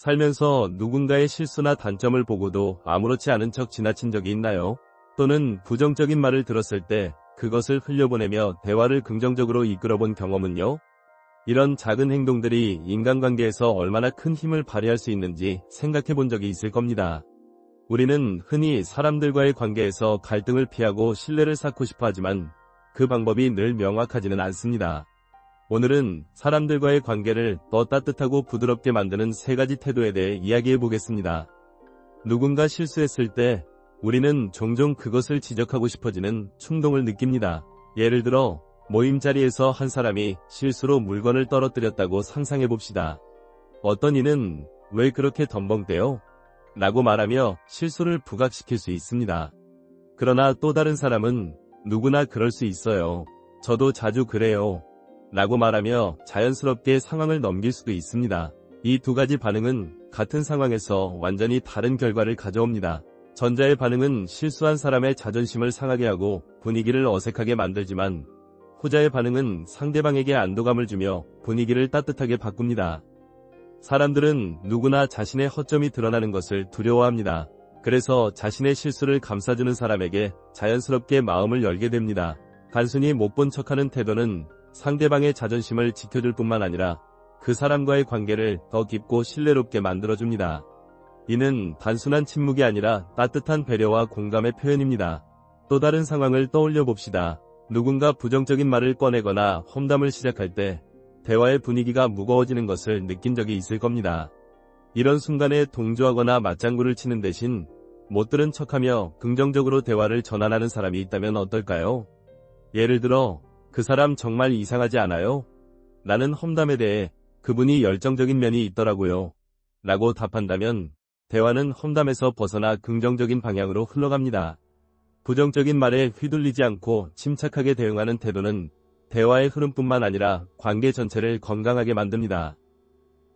살면서 누군가의 실수나 단점을 보고도 아무렇지 않은 척 지나친 적이 있나요? 또는 부정적인 말을 들었을 때 그것을 흘려보내며 대화를 긍정적으로 이끌어본 경험은요? 이런 작은 행동들이 인간관계에서 얼마나 큰 힘을 발휘할 수 있는지 생각해 본 적이 있을 겁니다. 우리는 흔히 사람들과의 관계에서 갈등을 피하고 신뢰를 쌓고 싶어 하지만 그 방법이 늘 명확하지는 않습니다. 오늘은 사람들과의 관계를 더 따뜻하고 부드럽게 만드는 세 가지 태도에 대해 이야기해 보겠습니다. 누군가 실수했을 때 우리는 종종 그것을 지적하고 싶어지는 충동을 느낍니다. 예를 들어 모임 자리에서 한 사람이 실수로 물건을 떨어뜨렸다고 상상해 봅시다. 어떤 이는 왜 그렇게 덤벙대요? 라고 말하며 실수를 부각시킬 수 있습니다. 그러나 또 다른 사람은 누구나 그럴 수 있어요. 저도 자주 그래요. 라고 말하며 자연스럽게 상황을 넘길 수도 있습니다. 이 두 가지 반응은 같은 상황에서 완전히 다른 결과를 가져옵니다. 전자의 반응은 실수한 사람의 자존심을 상하게 하고 분위기를 어색하게 만들지만 후자의 반응은 상대방에게 안도감을 주며 분위기를 따뜻하게 바꿉니다. 사람들은 누구나 자신의 허점이 드러나는 것을 두려워합니다. 그래서 자신의 실수를 감싸주는 사람에게 자연스럽게 마음을 열게 됩니다. 단순히 못 본 척하는 태도는 상대방의 자존심을 지켜줄 뿐만 아니라 그 사람과의 관계를 더 깊고 신뢰롭게 만들어줍니다. 이는 단순한 침묵이 아니라 따뜻한 배려와 공감의 표현입니다. 또 다른 상황을 떠올려 봅시다. 누군가 부정적인 말을 꺼내거나 험담을 시작할 때 대화의 분위기가 무거워지는 것을 느낀 적이 있을 겁니다. 이런 순간에 동조하거나 맞장구를 치는 대신 못 들은 척하며 긍정적으로 대화를 전환하는 사람이 있다면 어떨까요? 예를 들어 그 사람 정말 이상하지 않아요? 나는 험담에 대해 그분이 열정적인 면이 있더라고요. 라고 답한다면 대화는 험담에서 벗어나 긍정적인 방향으로 흘러갑니다. 부정적인 말에 휘둘리지 않고 침착하게 대응하는 태도는 대화의 흐름뿐만 아니라 관계 전체를 건강하게 만듭니다.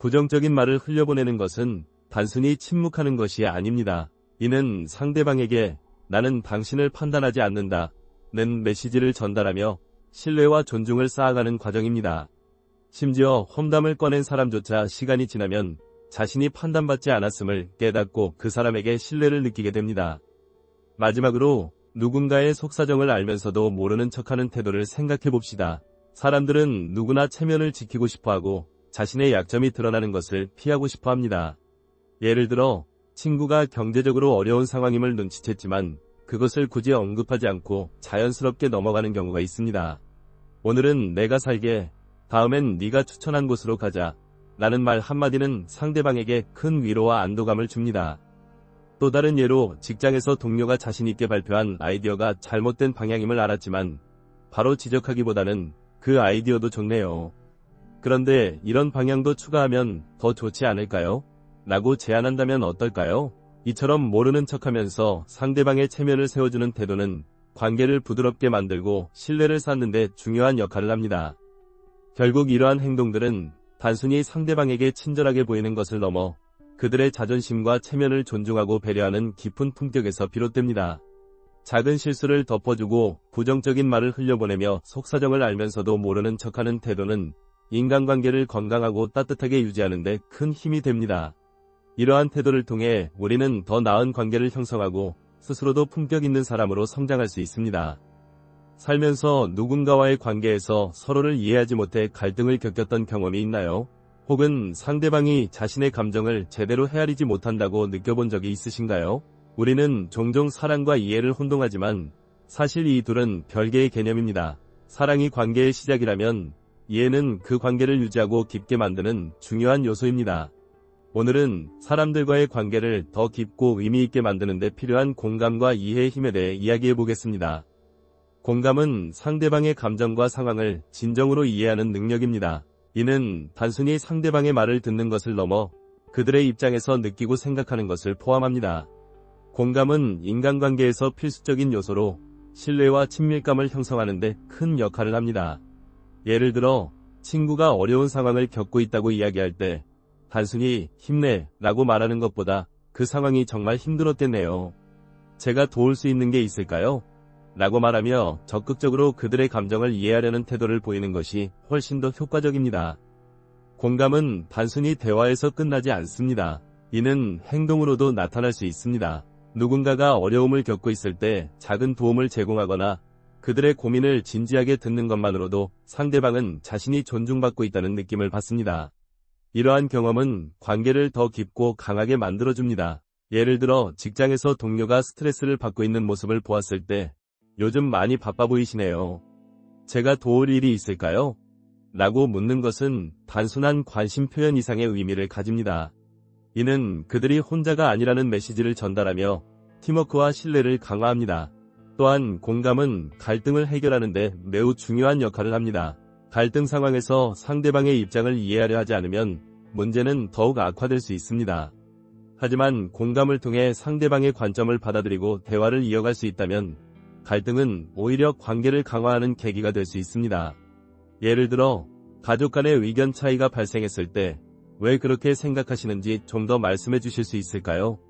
부정적인 말을 흘려보내는 것은 단순히 침묵하는 것이 아닙니다. 이는 상대방에게 나는 당신을 판단하지 않는다. 는 메시지를 전달하며 신뢰와 존중을 쌓아가는 과정입니다. 심지어 험담을 꺼낸 사람조차 시간이 지나면 자신이 판단받지 않았음을 깨닫고 그 사람에게 신뢰를 느끼게 됩니다. 마지막으로 누군가의 속사정을 알면서도 모르는 척하는 태도를 생각해 봅시다. 사람들은 누구나 체면을 지키고 싶어 하고 자신의 약점이 드러나는 것을 피하고 싶어 합니다. 예를 들어 친구가 경제적으로 어려운 상황임을 눈치챘지만 그것을 굳이 언급하지 않고 자연스럽게 넘어가는 경우가 있습니다. 오늘은 내가 살게, 다음엔 네가 추천한 곳으로 가자. 라는 말 한마디는 상대방에게 큰 위로와 안도감을 줍니다. 또 다른 예로 직장에서 동료가 자신있게 발표한 아이디어가 잘못된 방향임을 알았지만 바로 지적하기보다는 그 아이디어도 좋네요. 그런데 이런 방향도 추가하면 더 좋지 않을까요? 라고 제안한다면 어떨까요? 이처럼 모르는 척하면서 상대방의 체면을 세워주는 태도는 관계를 부드럽게 만들고 신뢰를 쌓는데 중요한 역할을 합니다. 결국 이러한 행동들은 단순히 상대방에게 친절하게 보이는 것을 넘어 그들의 자존심과 체면을 존중하고 배려하는 깊은 품격에서 비롯됩니다. 작은 실수를 덮어주고 부정적인 말을 흘려보내며 속사정을 알면서도 모르는 척하는 태도는 인간관계를 건강하고 따뜻하게 유지하는 데 큰 힘이 됩니다. 이러한 태도를 통해 우리는 더 나은 관계를 형성하고 스스로도 품격 있는 사람으로 성장할 수 있습니다. 살면서 누군가와의 관계에서 서로를 이해하지 못해 갈등을 겪었던 경험이 있나요? 혹은 상대방이 자신의 감정을 제대로 헤아리지 못한다고 느껴본 적이 있으신가요? 우리는 종종 사랑과 이해를 혼동하지만 사실 이 둘은 별개의 개념입니다. 사랑이 관계의 시작이라면 이해는 그 관계를 유지하고 깊게 만드는 중요한 요소입니다. 오늘은 사람들과의 관계를 더 깊고 의미있게 만드는 데 필요한 공감과 이해의 힘에 대해 이야기해 보겠습니다. 공감은 상대방의 감정과 상황을 진정으로 이해하는 능력입니다. 이는 단순히 상대방의 말을 듣는 것을 넘어 그들의 입장에서 느끼고 생각하는 것을 포함합니다. 공감은 인간관계에서 필수적인 요소로 신뢰와 친밀감을 형성하는 데 큰 역할을 합니다. 예를 들어 친구가 어려운 상황을 겪고 있다고 이야기할 때 단순히 힘내 라고 말하는 것보다 그 상황이 정말 힘들었겠네요. 제가 도울 수 있는 게 있을까요? 라고 말하며 적극적으로 그들의 감정을 이해하려는 태도를 보이는 것이 훨씬 더 효과적입니다. 공감은 단순히 대화에서 끝나지 않습니다. 이는 행동으로도 나타날 수 있습니다. 누군가가 어려움을 겪고 있을 때 작은 도움을 제공하거나 그들의 고민을 진지하게 듣는 것만으로도 상대방은 자신이 존중받고 있다는 느낌을 받습니다. 이러한 경험은 관계를 더 깊고 강하게 만들어줍니다. 예를 들어 직장에서 동료가 스트레스를 받고 있는 모습을 보았을 때 요즘 많이 바빠 보이시네요. 제가 도울 일이 있을까요? 라고 묻는 것은 단순한 관심 표현 이상의 의미를 가집니다. 이는 그들이 혼자가 아니라는 메시지를 전달하며 팀워크와 신뢰를 강화합니다. 또한 공감은 갈등을 해결하는데 매우 중요한 역할을 합니다. 갈등 상황에서 상대방의 입장을 이해하려 하지 않으면 문제는 더욱 악화될 수 있습니다. 하지만 공감을 통해 상대방의 관점을 받아들이고 대화를 이어갈 수 있다면 갈등은 오히려 관계를 강화하는 계기가 될 수 있습니다. 예를 들어 가족 간의 의견 차이가 발생했을 때 왜 그렇게 생각하시는지 좀 더 말씀해 주실 수 있을까요?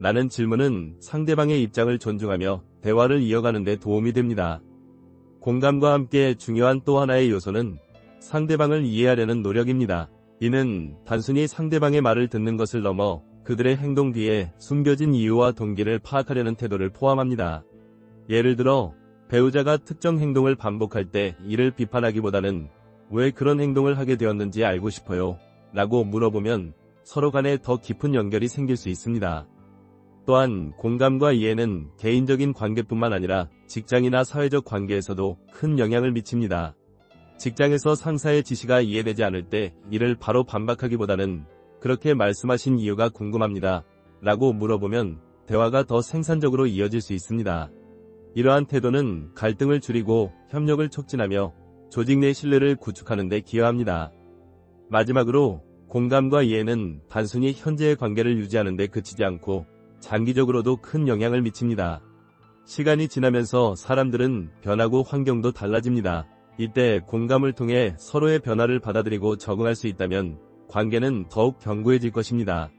라는 질문은 상대방의 입장을 존중하며 대화를 이어가는 데 도움이 됩니다. 공감과 함께 중요한 또 하나의 요소는 상대방을 이해하려는 노력입니다. 이는 단순히 상대방의 말을 듣는 것을 넘어 그들의 행동 뒤에 숨겨진 이유와 동기를 파악하려는 태도를 포함합니다. 예를 들어 배우자가 특정 행동을 반복할 때 이를 비판하기보다는 왜 그런 행동을 하게 되었는지 알고 싶어요. 라고 물어보면 서로 간에 더 깊은 연결이 생길 수 있습니다. 또한 공감과 이해는 개인적인 관계뿐만 아니라 직장이나 사회적 관계에서도 큰 영향을 미칩니다. 직장에서 상사의 지시가 이해되지 않을 때 이를 바로 반박하기보다는 그렇게 말씀하신 이유가 궁금합니다. 라고 물어보면 대화가 더 생산적으로 이어질 수 있습니다. 이러한 태도는 갈등을 줄이고 협력을 촉진하며 조직 내 신뢰를 구축하는 데 기여합니다. 마지막으로 공감과 이해는 단순히 현재의 관계를 유지하는 데 그치지 않고 장기적으로도 큰 영향을 미칩니다. 시간이 지나면서 사람들은 변하고 환경도 달라집니다. 이때 공감을 통해 서로의 변화를 받아들이고 적응할 수 있다면 관계는 더욱 견고해질 것입니다.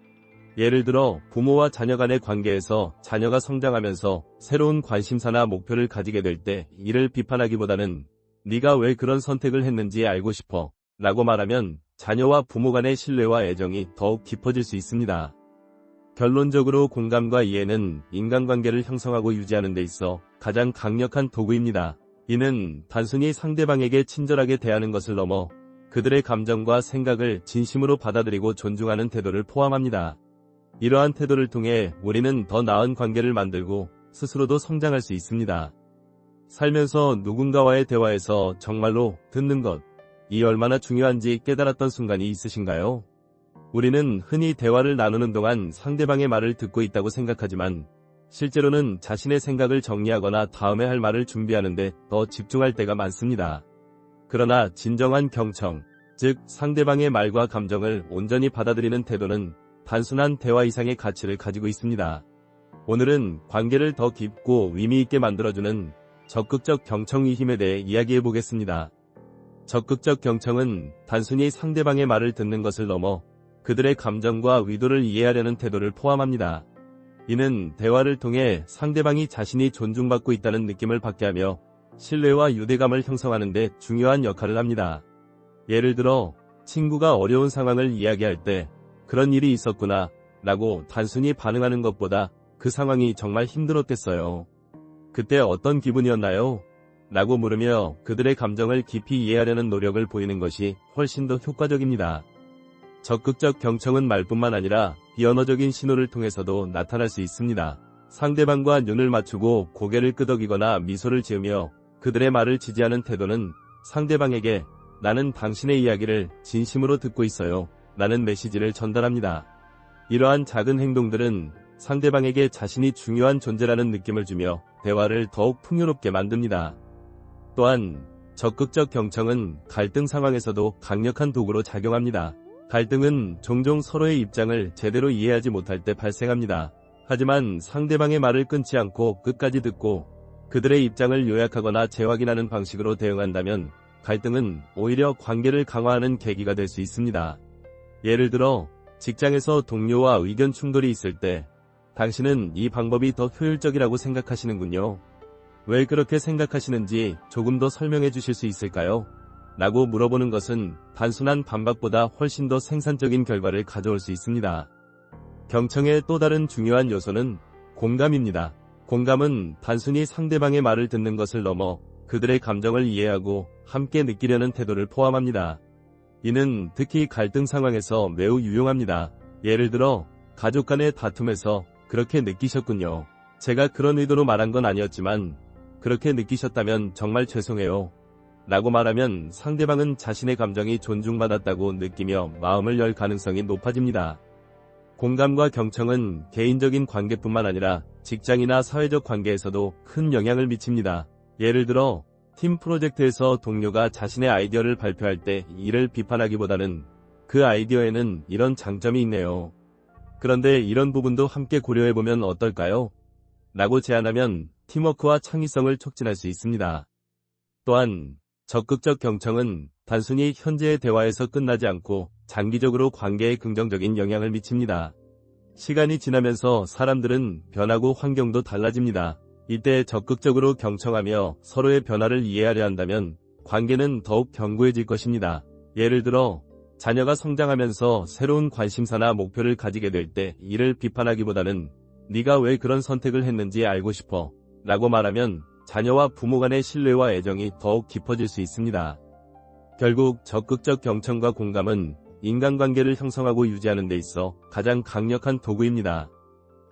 예를 들어 부모와 자녀 간의 관계에서 자녀가 성장하면서 새로운 관심사나 목표를 가지게 될 때 이를 비판하기보다는 네가 왜 그런 선택을 했는지 알고 싶어 라고 말하면 자녀와 부모 간의 신뢰와 애정이 더욱 깊어질 수 있습니다. 결론적으로 공감과 이해는 인간관계를 형성하고 유지하는 데 있어 가장 강력한 도구입니다. 이는 단순히 상대방에게 친절하게 대하는 것을 넘어 그들의 감정과 생각을 진심으로 받아들이고 존중하는 태도를 포함합니다. 이러한 태도를 통해 우리는 더 나은 관계를 만들고 스스로도 성장할 수 있습니다. 살면서 누군가와의 대화에서 정말로 듣는 것, 이 얼마나 중요한지 깨달았던 순간이 있으신가요? 우리는 흔히 대화를 나누는 동안 상대방의 말을 듣고 있다고 생각하지만 실제로는 자신의 생각을 정리하거나 다음에 할 말을 준비하는데 더 집중할 때가 많습니다. 그러나 진정한 경청, 즉 상대방의 말과 감정을 온전히 받아들이는 태도는 단순한 대화 이상의 가치를 가지고 있습니다. 오늘은 관계를 더 깊고 의미 있게 만들어주는 적극적 경청의 힘에 대해 이야기해 보겠습니다. 적극적 경청은 단순히 상대방의 말을 듣는 것을 넘어 그들의 감정과 의도를 이해하려는 태도를 포함합니다. 이는 대화를 통해 상대방이 자신이 존중받고 있다는 느낌을 받게 하며 신뢰와 유대감을 형성하는 데 중요한 역할을 합니다. 예를 들어 친구가 어려운 상황을 이야기할 때 그런 일이 있었구나 라고 단순히 반응하는 것보다 그 상황이 정말 힘들었겠어요. 그때 어떤 기분이었나요? 라고 물으며 그들의 감정을 깊이 이해하려는 노력을 보이는 것이 훨씬 더 효과적입니다. 적극적 경청은 말뿐만 아니라 비언어적인 신호를 통해서도 나타날 수 있습니다. 상대방과 눈을 맞추고 고개를 끄덕이거나 미소를 지으며 그들의 말을 지지하는 태도는 상대방에게 나는 당신의 이야기를 진심으로 듣고 있어요. 라는 메시지를 전달합니다. 이러한 작은 행동들은 상대방에게 자신이 중요한 존재라는 느낌을 주며 대화를 더욱 풍요롭게 만듭니다. 또한 적극적 경청은 갈등 상황에서도 강력한 도구로 작용합니다. 갈등은 종종 서로의 입장을 제대로 이해하지 못할 때 발생합니다. 하지만 상대방의 말을 끊지 않고 끝까지 듣고 그들의 입장을 요약하거나 재확인하는 방식으로 대응한다면 갈등은 오히려 관계를 강화하는 계기가 될 수 있습니다. 예를 들어 직장에서 동료와 의견 충돌이 있을 때 당신은 이 방법이 더 효율적이라고 생각하시는군요. 왜 그렇게 생각하시는지 조금 더 설명해 주실 수 있을까요? 라고 물어보는 것은 단순한 반박보다 훨씬 더 생산적인 결과를 가져올 수 있습니다. 경청의 또 다른 중요한 요소는 공감입니다. 공감은 단순히 상대방의 말을 듣는 것을 넘어 그들의 감정을 이해하고 함께 느끼려는 태도를 포함합니다. 이는 특히 갈등 상황에서 매우 유용합니다. 예를 들어 가족 간의 다툼에서 그렇게 느끼셨군요. 제가 그런 의도로 말한 건 아니었지만 그렇게 느끼셨다면 정말 죄송해요. 라고 말하면 상대방은 자신의 감정이 존중받았다고 느끼며 마음을 열 가능성이 높아집니다. 공감과 경청은 개인적인 관계뿐만 아니라 직장이나 사회적 관계에서도 큰 영향을 미칩니다. 예를 들어 팀 프로젝트에서 동료가 자신의 아이디어를 발표할 때 이를 비판하기보다는 그 아이디어에는 이런 장점이 있네요. 그런데 이런 부분도 함께 고려해보면 어떨까요? 라고 제안하면 팀워크와 창의성을 촉진할 수 있습니다. 또한 적극적 경청은 단순히 현재의 대화에서 끝나지 않고 장기적으로 관계에 긍정적인 영향을 미칩니다. 시간이 지나면서 사람들은 변하고 환경도 달라집니다. 이때 적극적으로 경청하며 서로의 변화를 이해하려 한다면 관계는 더욱 견고해질 것입니다. 예를 들어 자녀가 성장하면서 새로운 관심사나 목표를 가지게 될 때 이를 비판하기보다는 네가 왜 그런 선택을 했는지 알고 싶어 라고 말하면 자녀와 부모 간의 신뢰와 애정이 더욱 깊어질 수 있습니다. 결국 적극적 경청과 공감은 인간관계를 형성하고 유지하는 데 있어 가장 강력한 도구입니다.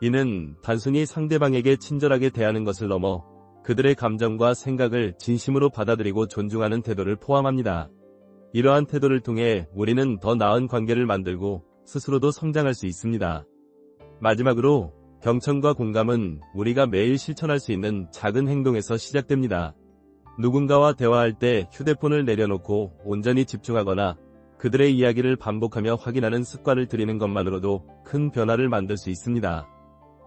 이는 단순히 상대방에게 친절하게 대하는 것을 넘어 그들의 감정과 생각을 진심으로 받아들이고 존중하는 태도를 포함합니다. 이러한 태도를 통해 우리는 더 나은 관계를 만들고 스스로도 성장할 수 있습니다. 마지막으로 경청과 공감은 우리가 매일 실천할 수 있는 작은 행동에서 시작됩니다. 누군가와 대화할 때 휴대폰을 내려놓고 온전히 집중하거나 그들의 이야기를 반복하며 확인하는 습관을 들이는 것만으로도 큰 변화를 만들 수 있습니다.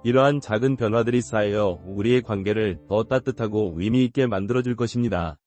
이러한 작은 변화들이 쌓여 우리의 관계를 더 따뜻하고 의미있게 만들어줄 것입니다.